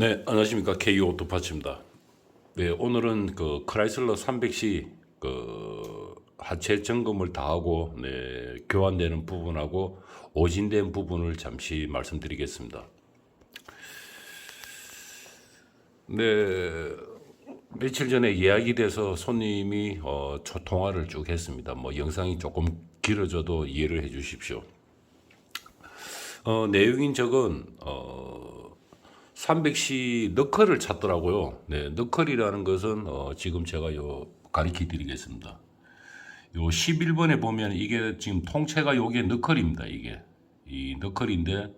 네, 안녕하십니까. KO 오토파츠입니다. 네, 오늘은 그 크라이슬러 300시 그 하체 점검을 다 하고 네, 교환되는 부분하고 오진된 부분을 잠시 말씀드리겠습니다. 네, 며칠 전에 예약이 돼서 손님이 어, 초 통화를 쭉 했습니다. 뭐 영상이 조금 길어져도 이해를 해 주십시오. 어, 내용인 적은 어, 300시 너클을 찾더라고요. 네, 너클이라는 것은 어, 지금 제가 요 가르쳐 드리겠습니다. 요 11번에 보면 이게 지금 통째가 요게 너클입니다. 이게 이 너클인데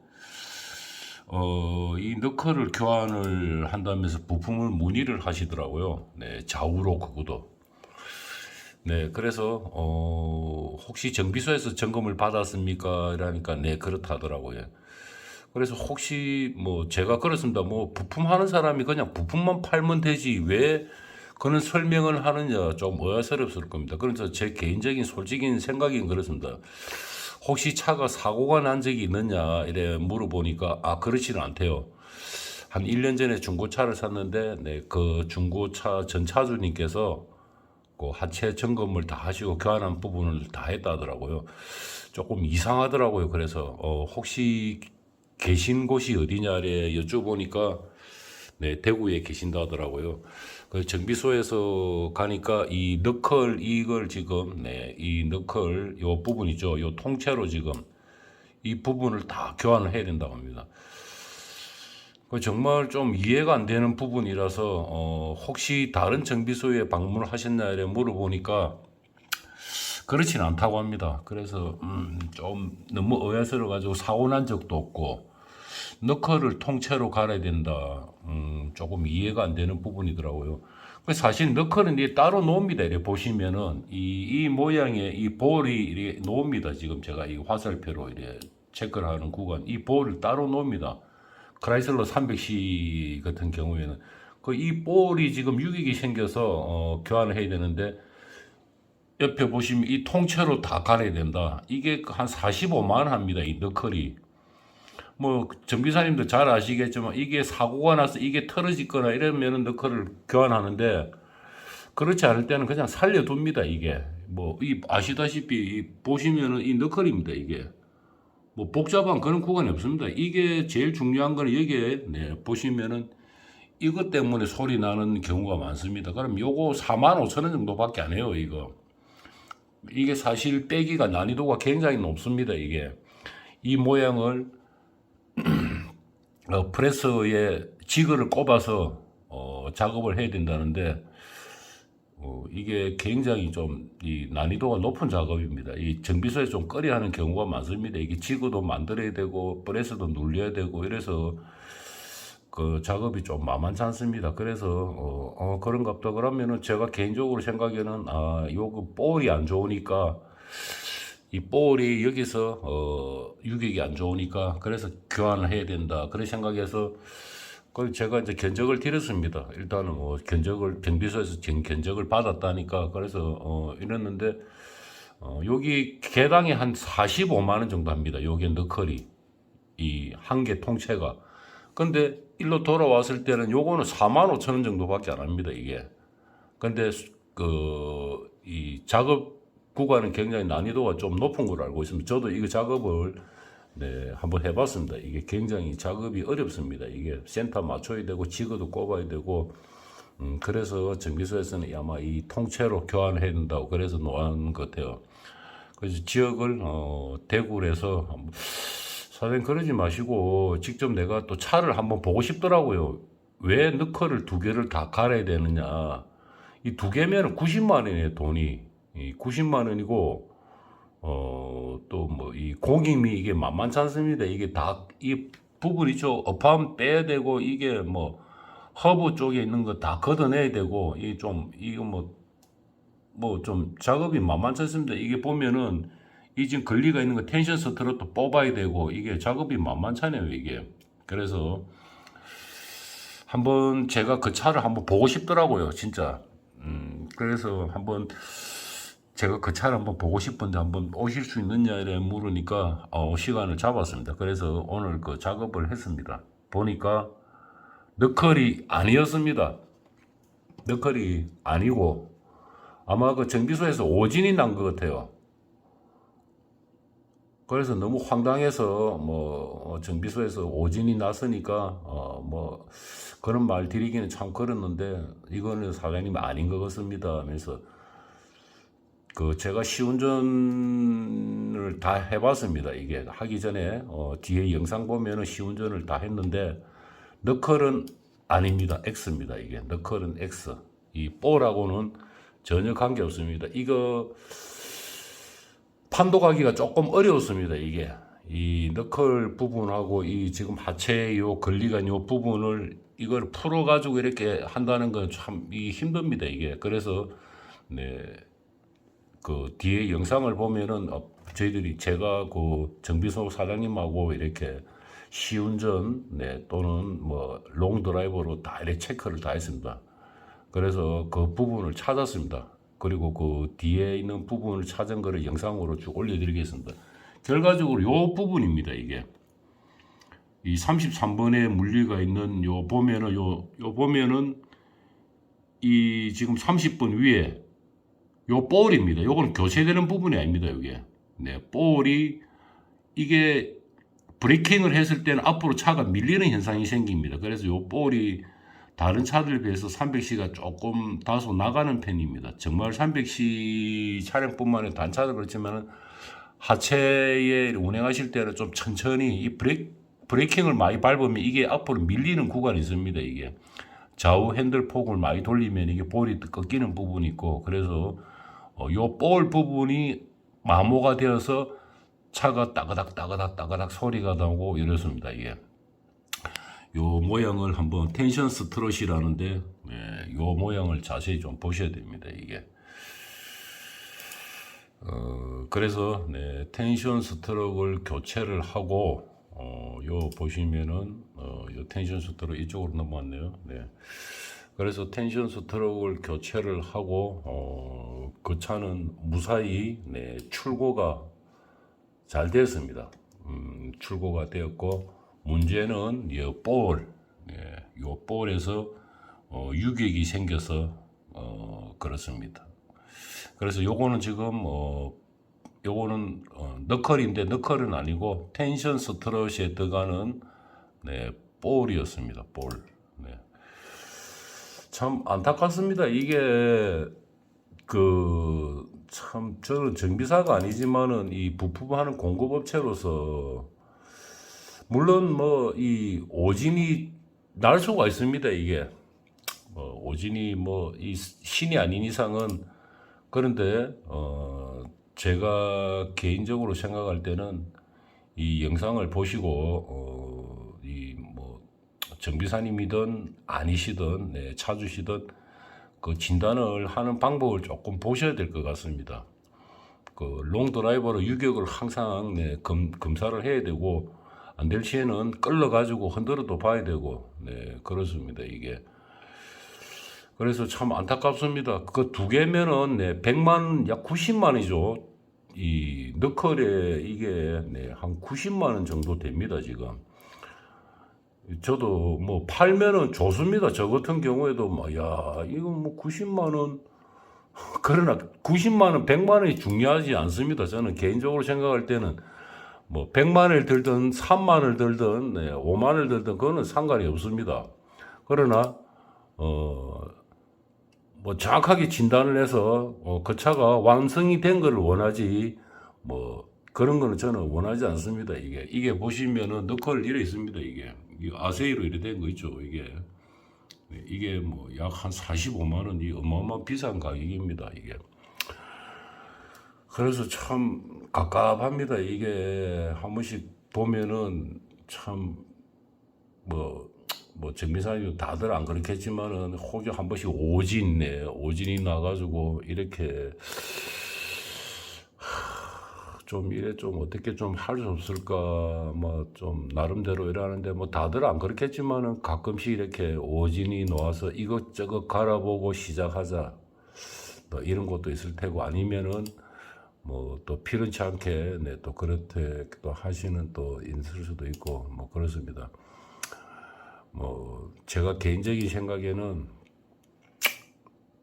어, 이 너클을 교환을 한다면서 부품을 문의를 하시더라고요. 네, 좌우로 그것도. 네, 그래서 어, 혹시 정비소에서 점검을 받았습니까? 이러니까 네, 그렇다 하더라고요. 그래서 혹시 뭐 제가 그렇습니다. 뭐 부품 하는 사람이 그냥 부품만 팔면 되지 왜 그런 설명을 하느냐 좀 의아스럽을 겁니다. 그래서 제 개인적인 솔직인 생각인 그렇습니다. 혹시 차가 사고가 난 적이 있느냐 이래 물어보니까 아 그렇지는 않대요. 한 1년 전에 중고차를 샀는데 네, 그 중고차 전차주님께서 그 하체 점검을 다 하시고 교환한 부분을 다 했다 하더라고요. 조금 이상하더라고요. 그래서 어, 혹시 계신 곳이 어디냐래 여쭤보니까 네, 대구에 계신다 하더라고요. 그 정비소에서 가니까 이 너클 이걸 지금 네, 이 너클 요 부분이죠. 요 통째로 지금 이 부분을 다 교환을 해야 된다고 합니다. 그 정말 좀 이해가 안 되는 부분이라서 어, 혹시 다른 정비소에 방문을 하셨나 이래 물어보니까 그렇진 않다고 합니다. 그래서 음, 좀 너무 의아스러워 가지고 사고 난 적도 없고 너클을 통째로 갈아야 된다. 음, 조금 이해가 안 되는 부분이더라고요. 그 사실 너클은 이제 따로 놓습니다. 이렇게 보시면은 이, 이 모양의 이 볼이 이렇게 놓습니다. 지금 제가 이 화살표로 이렇게 체크를 하는 구간 이 볼을 따로 놓습니다. 크라이슬러 300C 같은 경우에는 그 이 볼이 지금 유격이 생겨서 어, 교환을 해야 되는데 옆에 보시면 이 통째로 다 갈아야 된다. 이게 한 45만 원 합니다. 이 너클이. 뭐 정비사님도 잘 아시겠지만 이게 사고가 나서 이게 틀어지거나 이러면은 너클을 교환하는데 그렇지 않을 때는 그냥 살려둡니다. 이게 뭐 이 아시다시피 이 보시면은 이 너클입니다. 이게 뭐 복잡한 그런 구간이 없습니다. 이게 제일 중요한 거는 여기에 네, 보시면은 이것 때문에 소리 나는 경우가 많습니다. 그럼 요거 4만 5천 원 정도밖에 안 해요. 이거 이게 사실 빼기가 난이도가 굉장히 높습니다. 이게 이 모양을 어, 프레스에 지그를 꼽아서 어, 작업을 해야 된다는데 어, 이게 굉장히 좀 이 난이도가 높은 작업입니다. 이 정비소에 좀 꺼려하는 경우가 많습니다. 이게 지그도 만들어야 되고 프레스도 눌려야 되고 이래서 그 작업이 좀 만만치 않습니다. 그래서 어, 어 그런 갑다 그러면은 제가 개인적으로 생각에는 아 요거 볼이 안 좋으니까 이 볼이 여기서 어 유격이 안 좋으니까 그래서 교환을 해야 된다. 그런 생각해서 그 제가 이제 견적을 드렸습니다. 일단은 뭐 견적을 정비소에서 전 견적을 받았다니까 그래서 어 이랬는데 어 여기 개당에 한 45만 원 정도 합니다. 요게 너클이 이 한 개 통째가. 근데 일로 돌아왔을 때는 요거는 4만 5천 원 정도밖에 안 합니다. 이게. 근데 그 이 작업 구간은 굉장히 난이도가 좀 높은 걸로 알고 있습니다. 저도 이거 작업을 네, 한번 해봤습니다. 이게 굉장히 작업이 어렵습니다. 이게 센터 맞춰야 되고 지그도 꼽아야 되고 음, 그래서 정비소에서는 아마 이 통째로 교환해야 된다고 그래서 놓은 것 같아요. 그래서 지역을 어, 대구에서 한번 사장님 그러지 마시고 직접 내가 또 차를 한번 보고 싶더라고요. 왜 너클을 두 개를 다 갈아야 되느냐. 이 두 개면 90만 원이에요, 돈이. 이 90만 원이고 어, 또 뭐 이 공임이 이게 만만치 않습니다. 이게 다 이 부분 있죠. 업함 빼야 되고 이게 뭐 허브 쪽에 있는 거 다 걷어내야 되고 이좀 이거 뭐 뭐 좀 작업이 만만치 않습니다. 이게 보면은 이 지금 걸리가 있는 거 텐션 서트로또 뽑아야 되고 이게 작업이 만만찮아요 이게. 그래서 한번 제가 그 차를 한번 보고 싶더라고요 진짜. 음 그래서 한번 제가 그 차를 한번 보고 싶은데 한번 오실 수 있느냐 이래 물으니까 어, 시간을 잡았습니다. 그래서 오늘 그 작업을 했습니다. 보니까 너클이 아니었습니다. 너클이 아니고 아마 그 정비소에서 오진이 난 것 같아요. 그래서 너무 황당해서 뭐 어, 정비소에서 오진이 났으니까 어 뭐 그런 말 드리기는 참 그렇는데 이거는 사장님 아닌 것 같습니다 하면서 그 제가 시운전을 다 해봤습니다. 이게 하기 전에 어 뒤에 영상 보면은 시운전을 다 했는데 너클은 아닙니다. X입니다. 이게 너클은 X. 이 뽀라고는 전혀 관계 없습니다. 이거 판독하기가 조금 어려웠습니다. 이게. 이 너클 부분하고 이 지금 하체 요 걸리간 요 부분을 이걸 풀어 가지고 이렇게 한다는 건 참 이 힘듭니다. 이게. 그래서 네 그 뒤에 영상을 보면은 어, 저희들이 제가 그 정비소 사장님하고 이렇게 시운전 네 또는 뭐 롱드라이버로 다 이렇게 체크를 다 했습니다. 그래서 그 부분을 찾았습니다. 그리고 그 뒤에 있는 부분을 찾은 거를 영상으로 쭉 올려드리겠습니다. 결과적으로 요 부분입니다. 이게 이 33번에 물리가 있는 요 보면은 요, 요 보면은 이 지금 30번 위에 요 볼입니다. 요거는 교체되는 부분이 아닙니다. 이게 네 볼이 이게 브레이킹을 했을 때는 앞으로 차가 밀리는 현상이 생깁니다. 그래서 요 볼이 다른 차들에 비해서 300C가 조금 다소 나가는 편입니다. 정말 300C 차량뿐만 아니라 단차도 그렇지만 하체에 운행하실 때는 좀 천천히 이 브레이크, 브레이킹을 많이 밟으면 이게 앞으로 밀리는 구간이 있습니다. 이게 좌우 핸들 폭을 많이 돌리면 이게 볼이 꺾이는 부분이 있고 그래서 어, 요 볼 부분이 마모가 되어서 차가 따그닥 따그닥 따그닥 소리가 나고 이렇습니다. 이게. 요 모양을 한번 텐션 스트롯이라는데 예, 요 모양을 자세히 좀 보셔야 됩니다 이게 어, 그래서 네, 텐션 스트로크를 교체를 하고 어, 요 보시면은 어, 요 텐션 스트로크 이쪽으로 넘어왔네요 네. 그래서 텐션 스트로크를 교체를 하고 어, 그 차는 무사히 네, 출고가 잘 됐습니다 음, 출고가 되었고 문제는 이 볼, 예, 요 볼에서 어, 유격이 생겨서 어, 그렇습니다. 그래서 요거는 지금 어, 요거는 어, 너클인데 너클은 아니고 텐션 스트롯에 들어가는 네, 볼이었습니다. 볼. 네. 참 안타깝습니다. 이게 그 참 저는 정비사가 아니지만은 이 부품하는 공급업체로서 물론 뭐 이 오진이 날 수가 있습니다. 이게 뭐 오진이 뭐 이 신이 아닌 이상은 그런데 어 제가 개인적으로 생각할 때는 이 영상을 보시고 어이뭐 정비사님이든 아니시든 네, 차주시든 그 진단을 하는 방법을 조금 보셔야 될 것 같습니다. 그 롱드라이버로 유격을 항상 네, 검, 검사를 해야 되고 안 될 시에는 끌러 가지고 흔들어도 봐야 되고 네 그렇습니다 이게. 그래서 참 안타깝습니다. 그 두 개면은 네 100만 약 90만이죠. 이 너클에 이게 네, 한 90만 원 정도 됩니다 지금 저도 뭐 팔면은 좋습니다 저 같은 경우에도 뭐야 이거 뭐 90만 원 그러나 90만 원 100만 원이 중요하지 않습니다 저는 개인적으로 생각할 때는 뭐 100만을 들든 3만을 들든 네, 5만을 들든 그거는 상관이 없습니다. 그러나 어, 뭐 정확하게 진단을 해서 어, 그 차가 완성이 된 것을 원하지 뭐 그런 거는 저는 원하지 않습니다. 이게 이게 보시면은 너클 이래 있습니다. 이게, 이게 아세이로 이래 된 거 있죠. 이게 네, 이게 뭐 약 한 45만 원 이 어마어마 비싼 가격입니다. 이게 그래서 참 갑갑합니다. 이게 한 번씩 보면은 참 뭐 뭐 정비사님 다들 안 그렇겠지만은 혹여 한 번씩 오진네 오진이 나가지고 이렇게 좀 이래 좀 어떻게 좀 할 수 없을까 뭐 좀 나름대로 이러는데 뭐 다들 안 그렇겠지만은 가끔씩 이렇게 오진이 나와서 이것저것 갈아보고 시작하자 뭐 이런 것도 있을 테고 아니면은 뭐 또 필연치 않게 네, 또 그렇게 또 하시는 또 있을 수도 있고 뭐 그렇습니다. 뭐 제가 개인적인 생각에는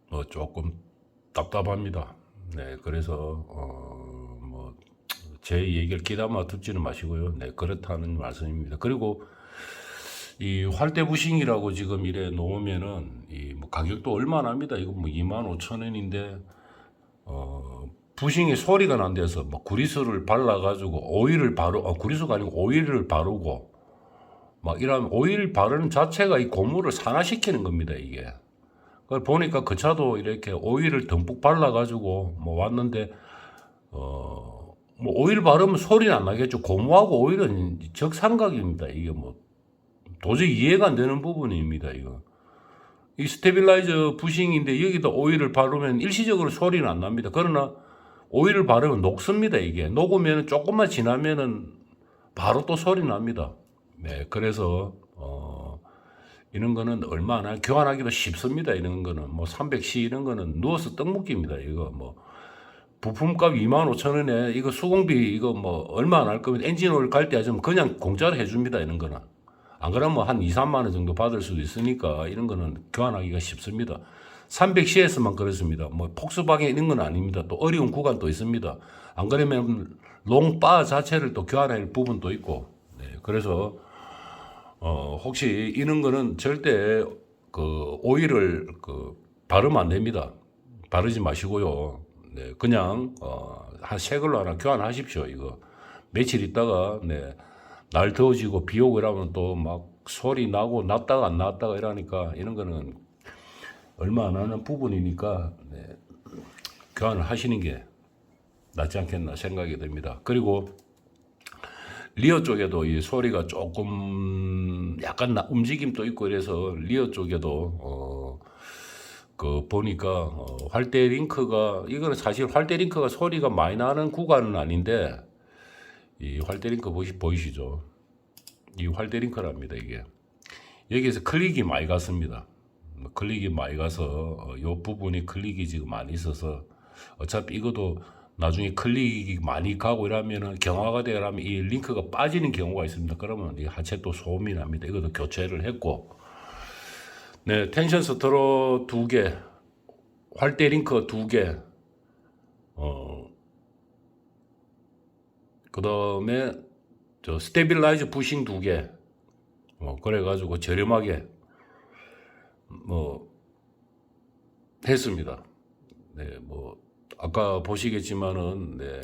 뭐 조금 답답합니다. 네, 그래서 어뭐 제 얘기를 귀담아 듣지는 마시고요. 네, 그렇다는 말씀입니다. 그리고 이 활대 부싱이라고 지금 이래 놓으면은 이 뭐 가격도 얼마나 합니다. 이거 뭐 2만 5천 원인데 어 부싱이 소리가 난대서 뭐 구리수를 발라가지고 오일을 바르 어 구리수가 아니고 오일을 바르고 막 이런 오일 바르는 자체가 이 고무를 산화시키는 겁니다 이게. 그걸 보니까 그 차도 이렇게 오일을 듬뿍 발라가지고 뭐 왔는데 어, 뭐 오일 바르면 소리는 안 나겠죠. 고무하고 오일은 적삼각입니다. 이게 뭐 도저히 이해가 안 되는 부분입니다. 이거. 이 스테빌라이저 부싱인데 여기다 오일을 바르면 일시적으로 소리는 안 납니다. 그러나 오일을 바르면 녹습니다. 이게 녹으면 조금만 지나면은 바로 또 소리 납니다. 네, 그래서 어, 이런 거는 얼마 안 하- 교환하기도 쉽습니다. 이런 거는 뭐 300C 이런 거는 누워서 떡 먹기입니다. 이거 뭐 부품값 2만 5천 원에 이거 수공비 이거 뭐 얼마 안 할 거면 엔진 오일 갈 때 하자면 그냥 공짜로 해줍니다. 이런 거는 안 그러면 뭐한 2, 3만 원 정도 받을 수도 있으니까 이런 거는 교환하기가 쉽습니다. 300C에서만 그렇습니다. 뭐 폭스바겐 이런 건 아닙니다. 또 어려운 구간도 있습니다. 안 그러면 롱바 자체를 또 교환할 부분도 있고 네, 그래서 어, 혹시 이런 거는 절대 그 오일을 그 바르면 안 됩니다. 바르지 마시고요. 네, 그냥 어, 한새 걸로 하나 교환하십시오. 이거 며칠 있다가 네, 날 더워지고 비 오고 이러면 또 막 소리 나고 났다가 안 났다가 이러니까 이런 거는 얼마 안 하는 부분이니까 네, 교환을 하시는 게 낫지 않겠나 생각이 듭니다. 그리고 리어 쪽에도 이 소리가 조금 약간 나- 움직임도 있고 이래서 리어 쪽에도 어, 그 보니까 어, 활대 링크가 이거는 사실 활대 링크가 소리가 많이 나는 구간은 아닌데 이 활대 링크 보시 보이시죠? 이 활대 링크랍니다 이게 여기에서 클릭이 많이 갔습니다. 뭐 클릭이 많이 가서 어, 요 부분이 클릭이 지금 많이 있어서 어차피 이것도 나중에 클릭이 많이 가고 이러면은 경화가 되려면 이 링크가 빠지는 경우가 있습니다. 그러면 이 하체 또 소음이 납니다. 이것도 교체를 했고, 네 텐션 스트로 두 개, 활대 링크 두 개, 어, 그 다음에 저 스테빌라이저 부싱 두 개, 뭐 그래가지고 저렴하게 뭐 했습니다. 네, 뭐 아까 보시겠지만은 네.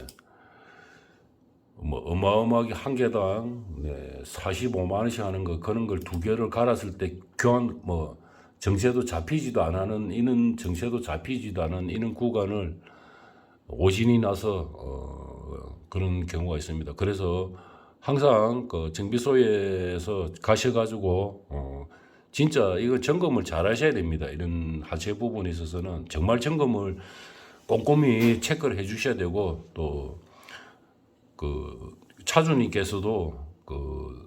뭐 어마어마하게 한 개당 네, 45만 원씩 하는 거 그런 걸 두 개를 갈았을 때 교환 뭐 정체도 잡히지도 않는 이는 정체도 잡히지도 않은 이는 구간을 오진이 나서 어, 그런 경우가 있습니다. 그래서 항상 그 정비소에서 가셔가지고 어, 진짜 이거 점검을 잘 하셔야 됩니다. 이런 하체 부분에 있어서는 정말 점검을 꼼꼼히 체크를 해주셔야 되고 또 그 차주님께서도 그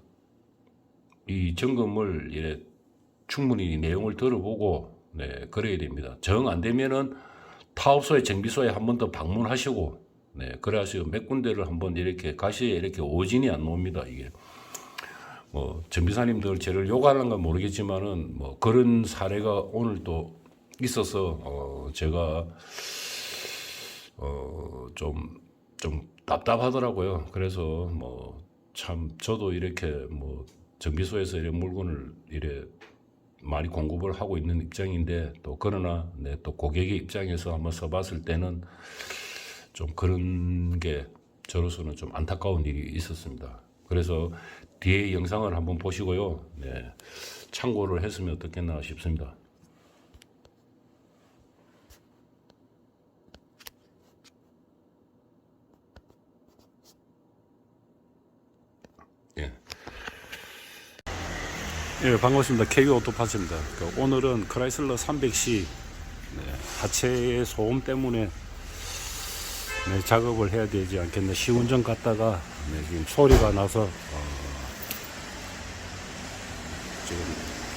이 점검을 예, 충분히 내용을 들어보고 네 그래야 됩니다. 정 안 되면은 타업소에 정비소에 한 번 더 방문하시고 네 그래야지 몇 군데를 한번 이렇게 가셔야 이렇게 오진이 안 나옵니다 이게 뭐 정비사님들 저를 욕하는 건 모르겠지만은 뭐 그런 사례가 오늘 또 있어서 어 제가 어좀좀 좀 답답하더라고요. 그래서 뭐 참 저도 이렇게 뭐 정비소에서 이런 물건을 이래 많이 공급을 하고 있는 입장인데 또 그러나 네, 또 고객의 입장에서 한번 써봤을 때는 좀 그런 게 저로서는 좀 안타까운 일이 있었습니다. 그래서 뒤에 영상을 한번 보시고요. 네, 참고를 했으면 어떻겠나 싶습니다. 예, 반갑습니다. KU 오토파츠입니다. 그 오늘은 크라이슬러 300C 네, 하체의 소음 때문에 네, 작업을 해야 되지 않겠나. 시운전 갔다가 네, 지금 소리가 나서 어, 지금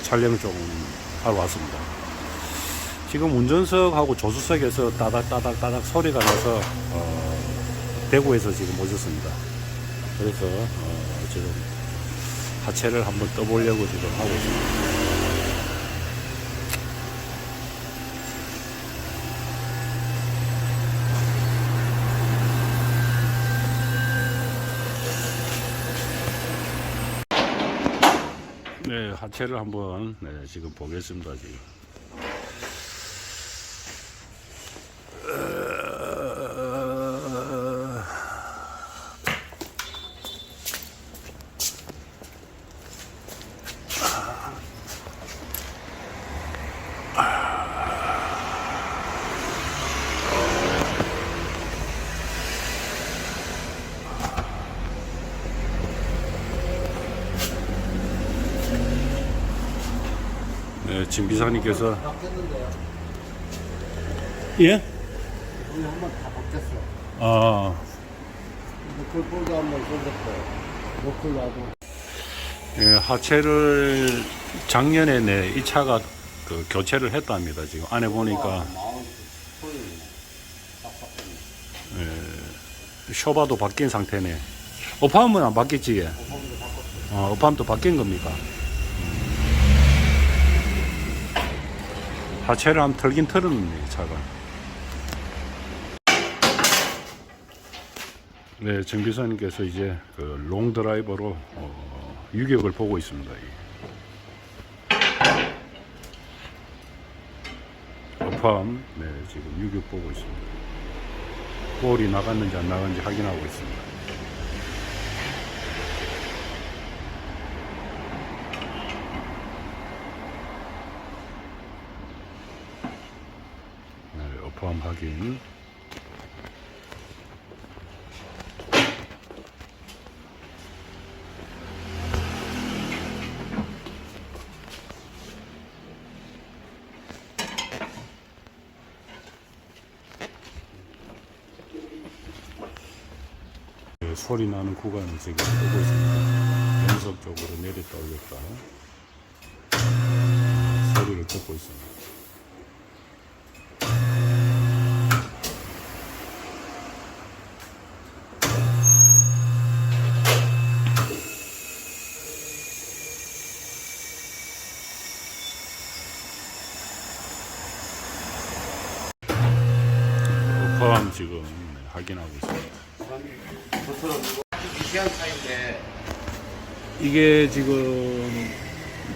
촬영 좀 하러 왔습니다. 지금 운전석하고 조수석에서 따닥따닥 따닥 소리가 나서 어, 대구에서 지금 오셨습니다. 그래서 어, 지금 자체를 한번 떠보려고 지금 하고 있습니다. 네, 하체를 한번 네, 지금 보겠습니다. 지금. 네, 진 비사님께서. 예? 우리 한번 다 바뀌었어. 아, 노클 볼도 한번 쏠렸고, 노클 나도. 예, 하체를 작년에 네, 이 차가 그 교체를 했답니다. 지금 안에 보니까 소리네. 빡빡하네. 쇼바도 바뀐 상태네. 어팜은 안 바뀌었지? 예? 어, 어팜도 바뀐 겁니까? 하체를 한번 털긴 털었네, 이 차가. 네, 정비사님께서 이제 그 롱 드라이버로 어, 유격을 보고 있습니다. 이. 어팜, 네, 지금 유격 보고 있습니다. 볼이 나갔는지 안 나갔는지 확인하고 있습니다. 네, 어퍼함 확인. 네, 소리 나는 구간을 지금 보고 있습니다. 연속적으로 내렸다 올렸다. 소리를 듣고 있습니다. 포함 지금 네, 확인하고 있습니다. 저처럼 이거 미세한 차인데, 이게 지금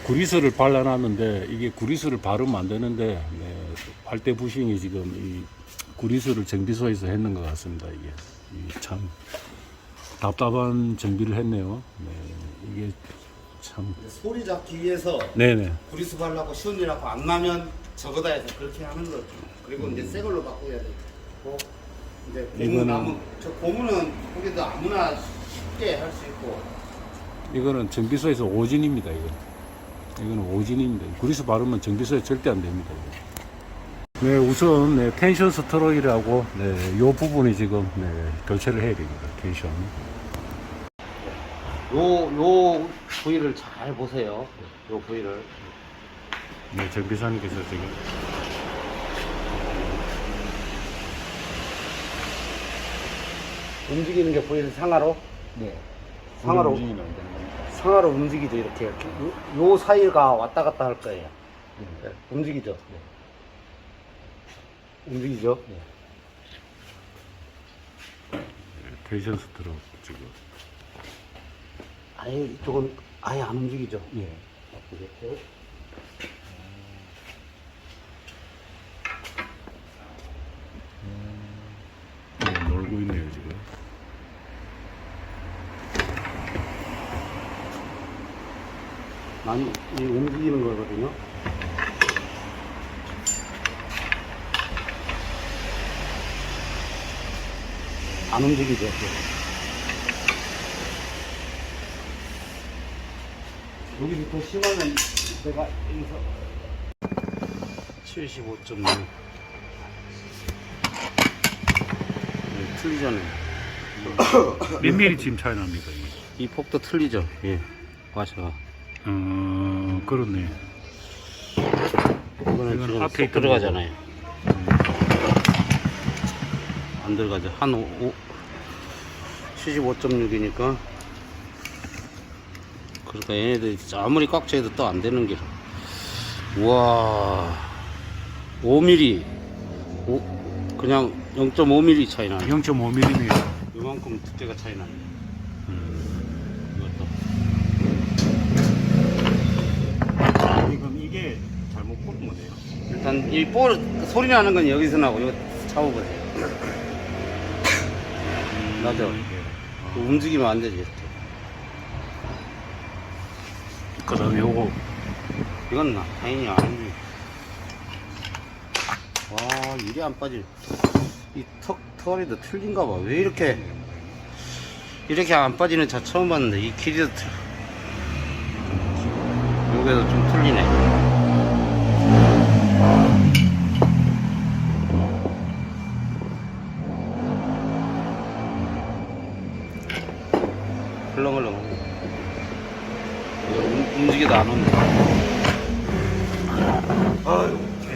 구리스를 발라놨는데 이게 구리스를 바르면 안 되는데 네, 할때 부싱이 지금 이 구리스를 정비소에서 했는 것 같습니다. 이게 이참 답답한 정비를 했네요. 네, 이게 참 소리 잡기 위해서 네네 구리스 발라고 시원이라고 안 나면 저거다 해서 그렇게 하는 거죠. 그리고 이제 새 걸로 바꿔야 되고. 이제 고무 이거는- 나무, 저 고무는 거기도 아무나 쉽게 할 수 있고. 이거는 정비소에서 오진입니다. 이거 이거는 오진입니다. 구리스 바르면 정비소에 절대 안 됩니다. 이거. 네 우선 네, 텐션 스트로이라고 네, 요 부분이 지금 네, 교체를 해야 됩니다. 텐션. 요, 요 부위를 잘 보세요. 요 부위를. 네, 정비사님께서 지금 움직이는 게 보이는 상하로? 네. 상하로, 움직이면 안 되는? 상하로 움직이죠, 이렇게. 이렇게. 요, 요 사이가 왔다 갔다 할 거예요. 네. 움직이죠? 움직이죠? 텐션 스트로 지금. 아예 이쪽은 아예 안 움직이죠? 예. 이렇게. 네, 놀고 있네요 지금. 많이 이 움직이는 거거든요. 안 움직이죠. 여기 더 심하면 내가 여기서 75.6 네, 틀리잖아요. 몇 미리 지금 차이 납니까 이게? 이 폭도 틀리죠. 예. 과시가. 어, 그렇네. 이거는 지금 앞에 쏙 있던 들어가잖아요. 안 들어가죠. 한 5, 75.6이니까. 그러니까 얘네들이 아무리 꽉 채도 또 안 되는 게. 우와. 5mm. 오, 그냥 0.5mm 차이 나네. 0.5mm네요. 이만큼 두께가 차이 나네. 음, 이것도. 보시면 이볼 소리 나는 건 여기서 나고 이거 잡아보세요. 나죠? 움직이면 안 되지. 그 다음에 요거 이건 나 당연히 안 움직여. 와 이게 안 빠질. 이 턱 털이도 틀린가 봐. 왜 이렇게 이렇게 안 빠지는 차 처음 봤는데 이 길이도 틀. 여기도 좀 틀리네. 움- 움직여도 안 오네.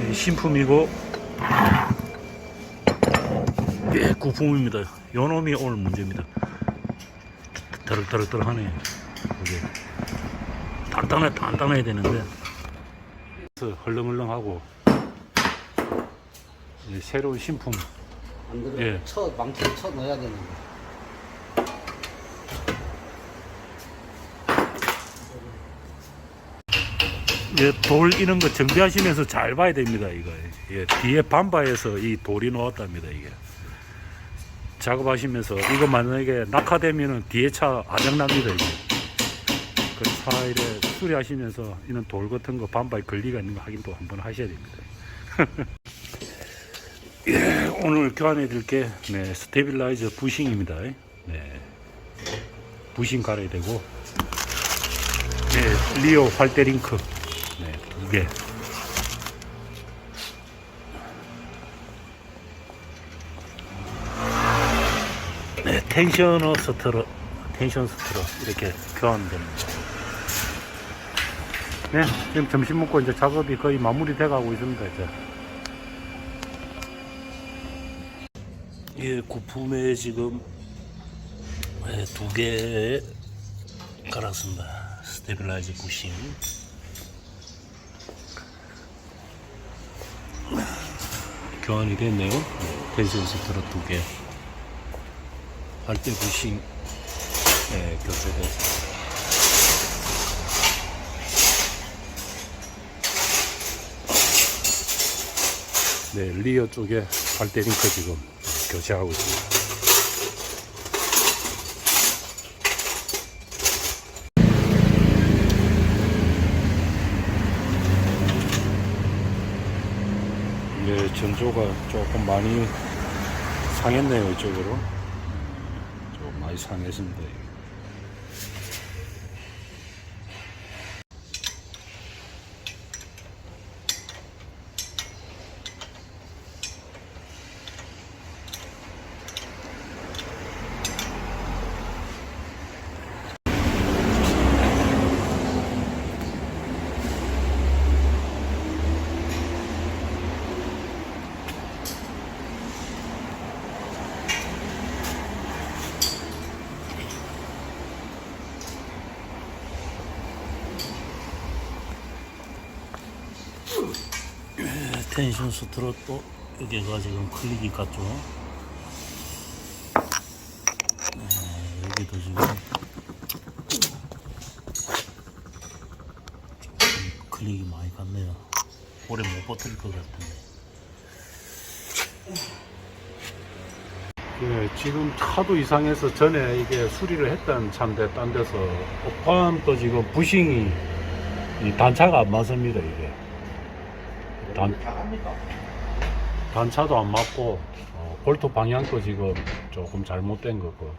예, 신품이고 예, 구품입니다. 요놈이 오늘 문제입니다. 더럭더럭더럭하네. 이게 단단해 단단해야 되는데 그래서 헐렁헐렁하고 예, 새로운 신품 안 들어. 예. 쳐 망치를 쳐 넣어야 되는데. 예, 돌 이런 거 정비하시면서 잘 봐야 됩니다. 이거 예, 뒤에 반바에서 이 돌이 나왔답니다. 이게 작업하시면서 이거 만약에 낙하되면은 뒤에 차 아장납니다. 이게 그 차일에 수리하시면서 이런 돌 같은 거 반바에 걸리가 있는 거 확인도 한번 하셔야 됩니다. 예, 오늘 교환해 드릴 게 네, 스테빌라이저 부싱입니다. 네, 부싱 갈아야 되고 네, 리오 활대링크 네, 두 개. 네, 텐셔너 스트러, 텐션 스트러 이렇게 교환됩니다. 네, 지금 점심 먹고 이제 작업이 거의 마무리돼 가고 있습니다. 이제. 예, 구품에 지금 네, 두개 갈았습니다. 스테빌라이저 부싱. 교환이 됐네요. 텐션 스트러 두 개. 할때 부싱 네, 교체됐습니다. 네, 리어 쪽에 할때 링크 지금 교체하고 있습니다. 네, 전조가 조금 많이 상했네요, 이쪽으로. 좀 많이 상했습니다. 텐션 스트로 또 여기가 지금 클릭이 같죠? 네, 여기도 지금 클릭이 많이 갔네요. 오래 못 버틸 것 같은데. 예, 지금 차도 이상해서 전에 이게 수리를 했던 차인데 딴 데서 오판도 지금 부싱이 이 단차가 안 맞습니다 이게 단? 단차도 안 맞고 어, 볼트 방향도 지금 조금 잘못된 거고.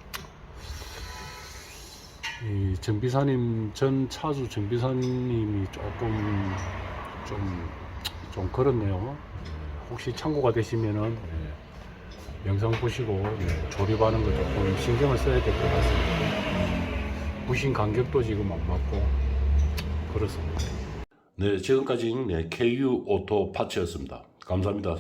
이 정비사님 전 차주 정비사님이 조금 좀, 좀 그렇네요. 예, 혹시 참고가 되시면은 예, 영상 보시고 예, 조립하는 거 조금 신경을 써야 될 것 같습니다. 부신 간격도 지금 안 맞고 그렇습니다 네, 지금까지 네, KU 오토 파츠였습니다. 감사합니다.